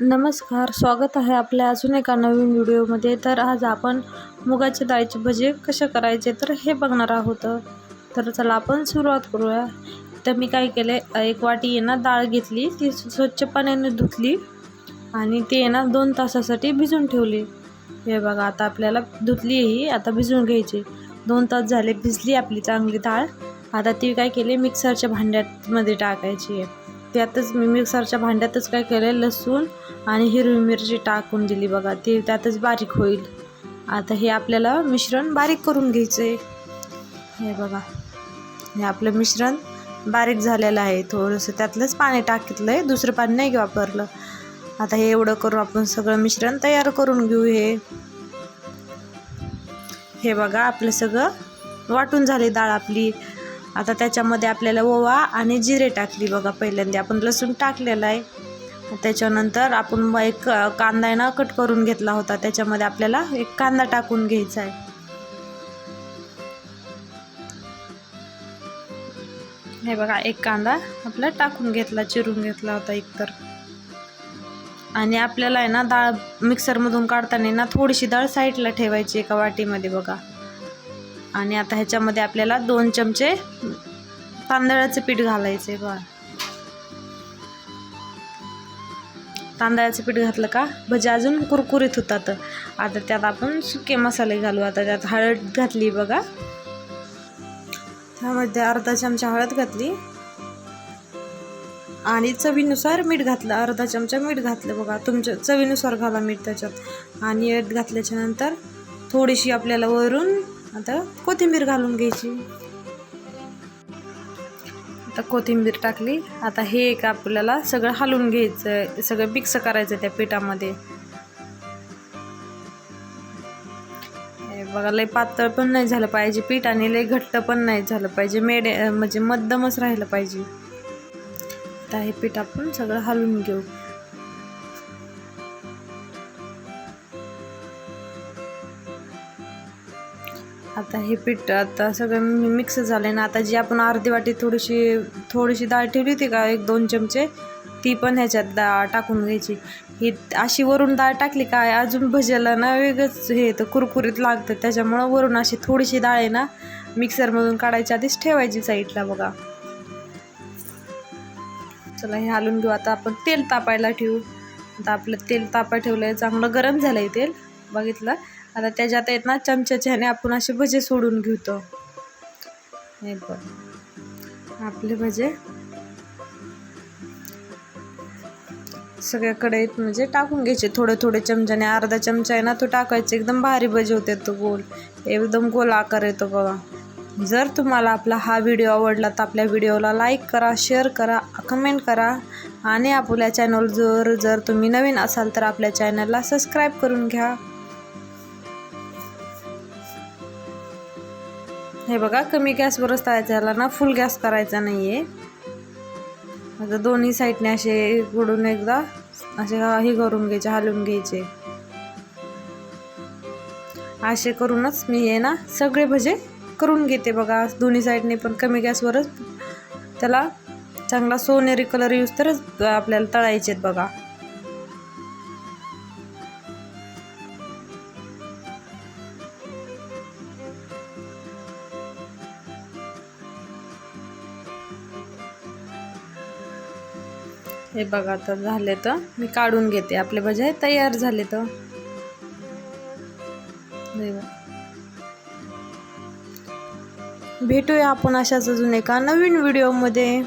नमस्कार स्वागत आहे आपल्या अजून एका नवीन व्हिडिओमध्ये. तर आज आपण मुगाच्या डाळीचे भजे कसे करायचे तर हे बघणार आहोत. तर चला आपण सुरुवात करूया. तर मी काय केले एक वाटी आहे ना डाळ घेतली ती स्वच्छ पाण्याने धुतली आणि ते आहे ना दोन तासासाठी भिजून ठेवली. हे बघा आता आपल्याला धुतली ही आता भिजून घ्यायची. दोन तास झाले भिजली आपली चांगली डाळ. आता ती काय केली मिक्सरच्या भांड्यामध्ये टाकायची आहे. त्यातच मी मिक्सरच्या भांड्यातच काय केलं लसूण आणि हिरवी मिरची टाकून दिली बघा. ती त्यातच बारीक होईल. आता हे आपल्याला मिश्रण बारीक करून घ्यायचं आहे हे बघा. हे आपलं मिश्रण बारीक झालेलं आहे. थोडंसं त्यातलंच पाणी टाकितलं आहे दुसरं पाणी नाही वापरलं? आता हे एवढं करून आपण सगळं मिश्रण तयार करून घेऊ हे. हे बघा आपलं सगळं वाटून झाले डाळ आपली. आता त्याच्यामध्ये आपल्याला ओवा आणि जिरे टाकली बघा पहिल्यांदा. आपण लसूण टाकलेलं आहे. त्याच्यानंतर आपण एक कांदा आहे ना कट करून घेतला होता. त्याच्यामध्ये आपल्याला एक कांदा टाकून घ्यायचा आहे. हे बघा एक कांदा आपला टाकून घेतला चिरून घेतला होता एकतर. आणि आपल्याला आहे ना डाळ मिक्सरमधून काढताना ना थोडीशी डाळ साईडला ठेवायची एका वाटीमध्ये बघा. आणि आता ह्याच्यामध्ये आपल्याला दोन चमचे तांदळाचं पीठ घालायचे बघा. तांदळाचं पीठ घातलं का? भजी अजून कुरकुरीत होतात. आता त्यात आपण सुके मसाले घालू. आता त्यात हळद घातली बघा. त्यामध्ये अर्धा चमचा हळद घातली. आणि चवीनुसार मीठ घातलं. अर्धा चमचा मीठ घातलं बघा. तुमच्या चवीनुसार घाला मीठ त्याच्यात. आणि मीठ घातल्याच्या नंतर थोडीशी आपल्याला वरून आता कोथिंबीर घालून घ्यायची. आता कोथिंबीर टाकली. आता हे एक आपल्याला सगळं हलवून घ्यायचं सगळं मिक्स करायचं त्या पिठामध्ये. बघा लय पातळ पण नाही झालं पाहिजे पीठ आणि लय घट्ट पण नाही झालं पाहिजे. मेडे म्हणजे मध्यमच राहिलं पाहिजे. आता हे पीठ आपण सगळं हलवून घेऊ. आता हे पीठ आता सगळं मिक्स झालं ना आता जी आपण अर्धी वाटी थोडीशी थोडीशी डाळ ठेवली होती का एक दोन चमचे ती पण ह्याच्यात डाळ टाकून घ्यायची. ही अशी वरून डाळ टाकली काय अजून भज्याला ना वेगळंच हे तर कुरकुरीत लागतं. त्याच्यामुळं वरून अशी थोडीशी डाळ आहे ना मिक्सरमधून काढायची आधीच ठेवायची साईडला बघा. चला हे हालून घेऊ. आता आपण तेल तापायला ठेवू. आता आपलं तेल तापाय ठेवलं आहे चांगलं गरम झालं आहे तेल. बघितलं. आता त्याच्यात येत ना चमच्याच्या ह्याने आपण असे भजे सोडून घेतो. हे बघ. आपले भजे सगळ्याकडे म्हणजे टाकून घ्यायचे. थोडे थोडे चमच्याने अर्धा चमचा आहे ना तो टाकायचा. एकदम भारी भजे होते तो गोल. एकदम गोल आकार येतो बघा. जर तुम्हाला आपला हा व्हिडिओ आवडला तर आपल्या व्हिडिओला लाईक करा शेअर करा कमेंट करा. आणि आपल्या चॅनल जर जर तुम्ही नवीन असाल तर आपल्या चॅनलला सबस्क्राईब करून घ्या. हे बघा कमी गॅसवरच तळायचं. याला ना फुल गॅस करायचा नाही आहे आता दोन्ही साईडने असे उडून एकदा असे हे करून घ्यायचे हलवून घ्यायचे. असे करूनच मी हे ना सगळे भजे करून घेते बघा. दोन्ही साईडने पण कमी गॅसवरच. त्याला चांगला सोनेरी कलर यूज तरच आपल्याला तळायचे आहेत बघा. हे बघा आता झाले तर मी काढून घेते. आपले भजे तयार झाले तर. भेटूया आपण अशाच अजून एका नवीन व्हिडिओमध्ये